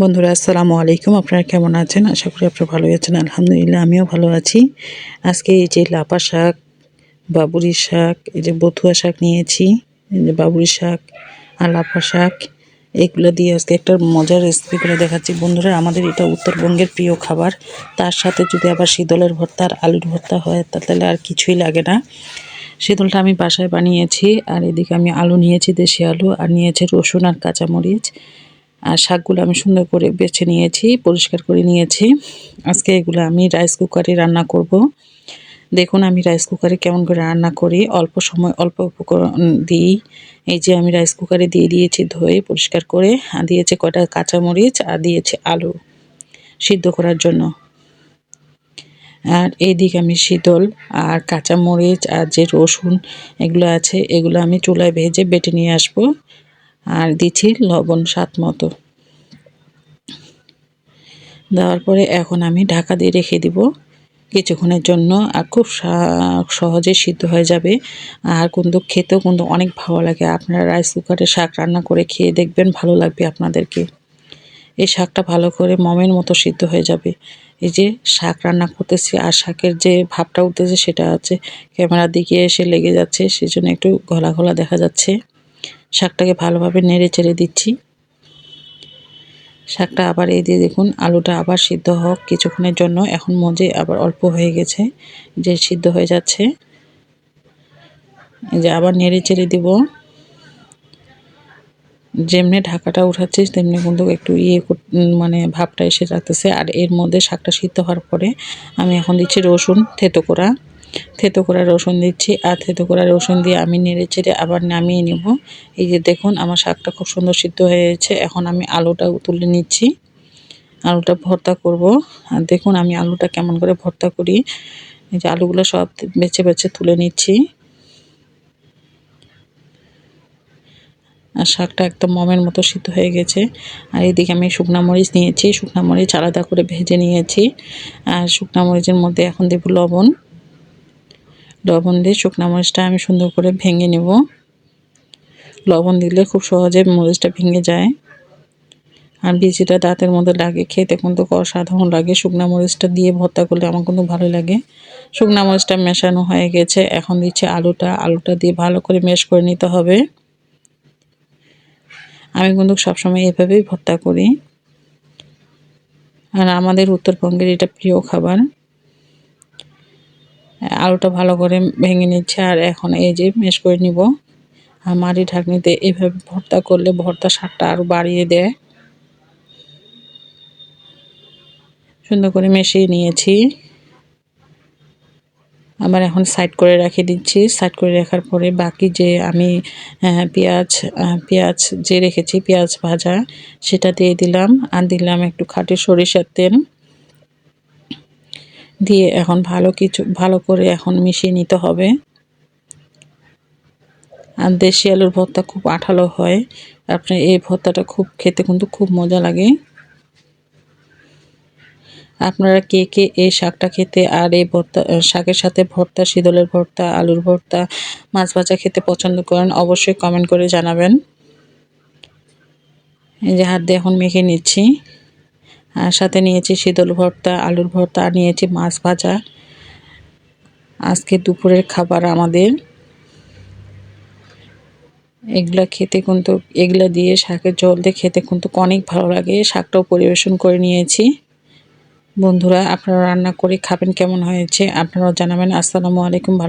বন্ধুরা, আসসালামু আলাইকুম। আপনারা কেমন আছেন? আশা করি আপনারা ভালোই আছেন। আলহামদুলিল্লাহ, আমিও ভালো আছি। আজকে এই যে লাপা শাক, বাবুরি শাক, এই যে বথুয়া শাক নিয়েছি, এই যে বাবুরি শাক আর লাপা শাক, এগুলো দিয়ে আজকে একটা মজার রেসিপি করে দেখাচ্ছি। বন্ধুরা, আমাদের এটা উত্তরবঙ্গের প্রিয় খাবার। তার সাথে যদি আবার শীতলের ভর্তা আর আলুর ভর্তা হয় তাহলে আর কিছুই লাগে না। শীতলটা আমি বাসায় বানিয়েছি, আর এদিকে আমি আলু নিয়েছি, দেশি আলু, আর নিয়েছি রসুন আর কাঁচামরিচ। আর শাকগুলো আমি সুন্দর করে বেছে নিয়েছি, পরিষ্কার করে নিয়েছি। আজকে এগুলো আমি রাইস কুকারে রান্না করব। দেখুন আমি রাইস কুকারে কেমন করে রান্না করি। অল্প সময়, অল্প উপকরণ দিই। এই যে আমি রাইস কুকারে দিয়ে দিয়েছি ধুয়ে, পরিষ্কার করে। আর দিয়েছি কয়টা কাঁচামরিচ আর দিয়েছি আলু সিদ্ধ করার জন্য। আর এইদিকে আমি শীতল আর কাঁচামরিচ আর যে রসুন এগুলো আছে, এগুলো আমি চুলায় ভেজে বেটে নিয়ে আসব। আর দিচ্ছি লবণ স্বাদ মতো। দেওয়ার পরে এখন আমি ঢাকা দিয়ে রেখে দিব। কিছুক্ষণের জন্য আর খুব সহজে সিদ্ধ হয়ে যাবে। আর কিন্তু খেতেও কিন্তু অনেক ভালো লাগে। আপনারা রাইস কুকারে শাক রান্না করে খেয়ে দেখবেন, ভালো লাগবে আপনাদেরকে। এই শাকটা ভালো করে মমের মতো সিদ্ধ হয়ে যাবে। এই যে শাক রান্না করতেছি আর শাকের যে ভাবটা উঠতেছে সেটা আছে ক্যামেরার দিকে এসে লেগে যাচ্ছে সেই জন্য একটু ঘোলা ঘোলা দেখা যাচ্ছে। শাকটাকে ভালোভাবে নেড়ে চেড়ে দিচ্ছি। শাকটা আবার এই দিয়ে দেখুন, আলুটা আবার সিদ্ধ হোক কিছুক্ষণের জন্য। এখন মজে আবার অল্প হয়ে গেছে, যে সিদ্ধ হয়ে যাচ্ছে। যে আবার নেড়ে চেড়ে দিব। যেমনি ঢাকাটা উঠাচ্ছি, তেমনি কিন্তু একটু ইয়ে মানে ভাবটা এসে যাচ্ছে। আর এর মধ্যে শাকটা সিদ্ধ হওয়ার পরে আমি এখন দিচ্ছি রসুন, থেতো করা। থেতো করা রসুন দিচ্ছি, আর থেতো করা রসুন দিয়ে আমি নেড়ে চেড়ে আবার নামিয়ে নেব। এই যে দেখুন, আমার শাকটা খুব সুন্দর সিদ্ধ হয়েছে এখন আমি আলুটা তুলে নিচ্ছি। আলুটা ভর্তা করব। আর দেখুন, আমি আলুটা কেমন করে ভর্তা করি। এই যে আলুগুলো সব বেছে বেছে তুলে নিচ্ছি। আর শাকটা একদম মমের মতো সিদ্ধ হয়ে গেছে। আর এদিকে আমি শুকনা মরিচ নিয়েছি। শুকনা মরিচ আলাদা করে ভেজে নিয়েছি। আর শুকনা মরিচের মধ্যে এখন দেব লবণ। লবণ দিয়ে শুকনা মরিচটা আমি সুন্দর করে ভেঙে নেব। লবণ দিলে খুব সহজে মরিচটা ভেঙে যায়। আর বিচিটা দাঁতের মধ্যে লাগে, খেতে কিন্তু অসাধারণ লাগে। শুকনা মরিচটা দিয়ে ভর্তা করলে আমার কিন্তু ভালো লাগে। শুকনা মরিচটা মেশানো হয়ে গেছে, এখন দিচ্ছে আলুটা। আলুটা দিয়ে ভালো করে মেশ করে নিতে হবে। আমি কিন্তু সবসময় এভাবেই ভর্তা করি। আর আমাদের উত্তরবঙ্গের এটা প্রিয় খাবার। আলুটা ভালো করে ভেঙে নিচ্ছে, আর এখন এই যে মেশ করে নিব। আর মাটি ঢাকনিতে এভাবে ভর্তা করলে ভর্তা স্বাদটা আরও বাড়িয়ে দেয়। সুন্দর করে মিশিয়ে নিয়েছি। আবার এখন সাইড করে রেখে দিচ্ছি। সাইড করে রাখার পরে বাকি যে আমি পেঁয়াজ পেঁয়াজ যে রেখেছি, পেঁয়াজ ভাজা, সেটা দিয়ে দিলাম। আর দিলাম একটু খাঁটি সরিষার তেল। দিয়ে এখন ভালো কিছু, ভালো করে এখন মিশিয়ে নিতে হবে। আর দেশি আলুর ভর্তা খুব আঠালো হয়। আপনার এই ভর্তাটা খুব খেতে কিন্তু খুব মজা লাগে। আপনারা কে কে এই শাকটা খেতে আর এই ভর্তা, শাকের সাথে ভর্তা, শীতলের ভর্তা, আলুর ভর্তা, মাছ ভাজা খেতে পছন্দ করেন, অবশ্যই কমেন্ট করে জানাবেন। এই যে হাত দিয়ে এখন মেখে নিচ্ছি। সাথে নিয়েছি শীতল ভর্তা, আলুর ভর্তা, আর নিয়েছি মাছ ভাজা। আজকে দুপুরের খাবার আমাদের। এগুলা খেতে কিন্তু, এগুলা দিয়ে শাকের জল দিয়ে খেতে কিন্তু অনেক ভালো লাগে। শাকটাও পরিবেশন করে নিয়েছি। বন্ধুরা, আপনারা রান্না করে খাবেন কেমন হয়েছে, আপনারাও জানাবেন। আসসালামু আলাইকুম, ভালো